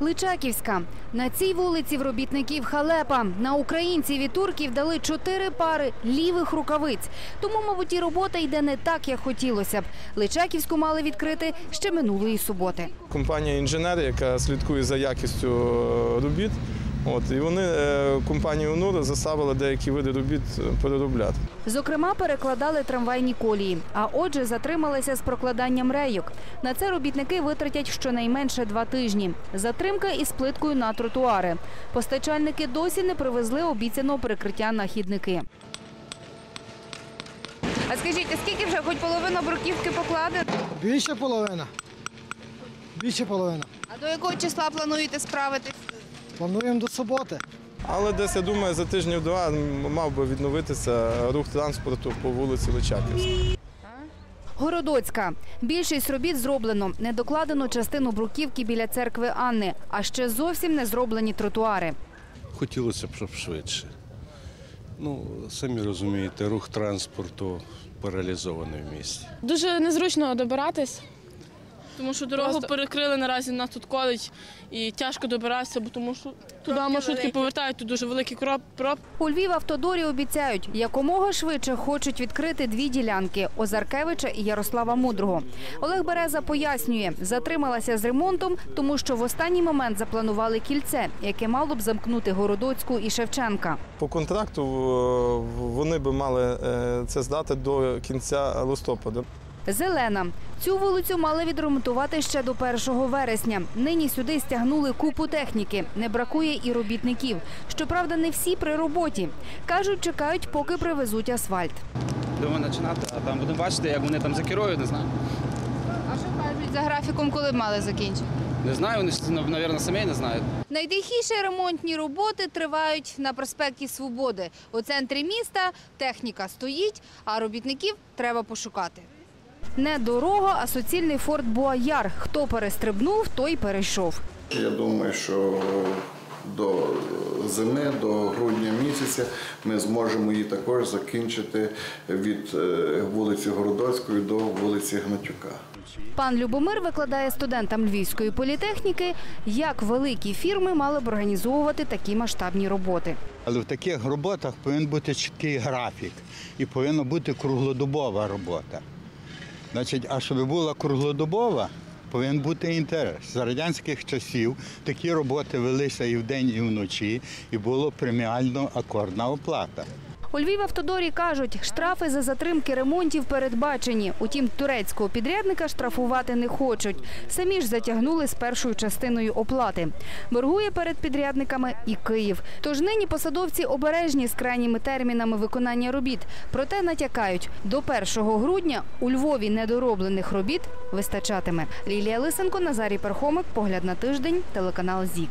Личаківська. На цій вулиці в робітників халепа. На українців і турків дали чотири пари лівих рукавиць. Тому, мабуть, і робота йде не так, як хотілося б. Личаківську мали відкрити ще минулої суботи. Компанія інженер, яка слідкує за якістю е, робіт. От, і вони е, компанію УНУР заставили деякі види робіт е, переробляти. Зокрема, перекладали трамвайні колії, а отже, затрималися з прокладанням рейок. На це робітники витратять щонайменше два тижні. Затримка із плиткою на тротуари. Постачальники досі не привезли обіцяного перекриття на хідники. А скажіть, а скільки вже хоч половина бруківки покладе? Більше половина. Більше половина. А до якого числа плануєте справитись? Плануємо до суботи. Але десь, я думаю, за тижнів два мав би відновитися рух транспорту по вулиці Личаківській. Городоцька. Більшість робіт зроблено. Не докладено частину бруківки біля церкви Анни, а ще зовсім не зроблені тротуари. Хотілося б, щоб швидше. Ну, самі розумієте, рух транспорту паралізований в місті. Дуже незручно добиратись. Тому що дорогу Просто- перекрили наразі нас тут коледж і тяжко добиратися, бо тому що туди маршрутки повертають, тут дуже великий кроп, проб. У Львів автодорі обіцяють, якомога швидше хочуть відкрити дві ділянки – Озаркевича і Ярослава Мудрого. Олег Береза пояснює, затрималася з ремонтом, тому що в останній момент запланували кільце, яке мало б замкнути Городоцьку і Шевченка. По контракту е, вони би мали е, це здати до кінця листопада. Зелена. Цю вулицю мали відремонтувати ще до 1 вересня. Нині сюди стягнули купу техніки. Не бракує і робітників. Щоправда, не всі при роботі. Кажуть, чекають, поки привезуть асфальт. Будемо починати, а там будемо бачити, як вони там закерують, не знаю. А що кажуть за графіком, коли мали закінчити? Не знаю, вони мабуть, самі не знають. Найтихіше ремонтні роботи тривають на проспекті Свободи. У центрі міста техніка стоїть, а робітників треба пошукати. Не дорога, а суцільний форт Буаяр. Хто перестрибнув, той перейшов. Я думаю, що до зими, до грудня місяця ми зможемо її також закінчити від е, вулиці Городоцької до вулиці Гнатюка. Пан Любомир викладає студентам Львівської політехніки, як великі фірми мали б організовувати такі масштабні роботи. Але в таких роботах повинен бути чіткий графік і повинна бути круглодобова робота. Значить, а щоб була круглодобова, повинен бути інтерес. За радянських часів такі роботи велися і вдень, і вночі, і була преміально акордна оплата. У Львівавтодорі кажуть, штрафи за затримки ремонтів передбачені. Утім, турецького підрядника штрафувати не хочуть. Самі ж затягнули з першою частиною оплати. Боргує перед підрядниками і Київ. Тож нині посадовці обережні з крайніми термінами виконання робіт. Проте натякають, до 1 грудня у Львові недороблених робіт вистачатиме. Лілія Лисенко, Назарій Пархомик, Погляд на тиждень, телеканал ЗІК.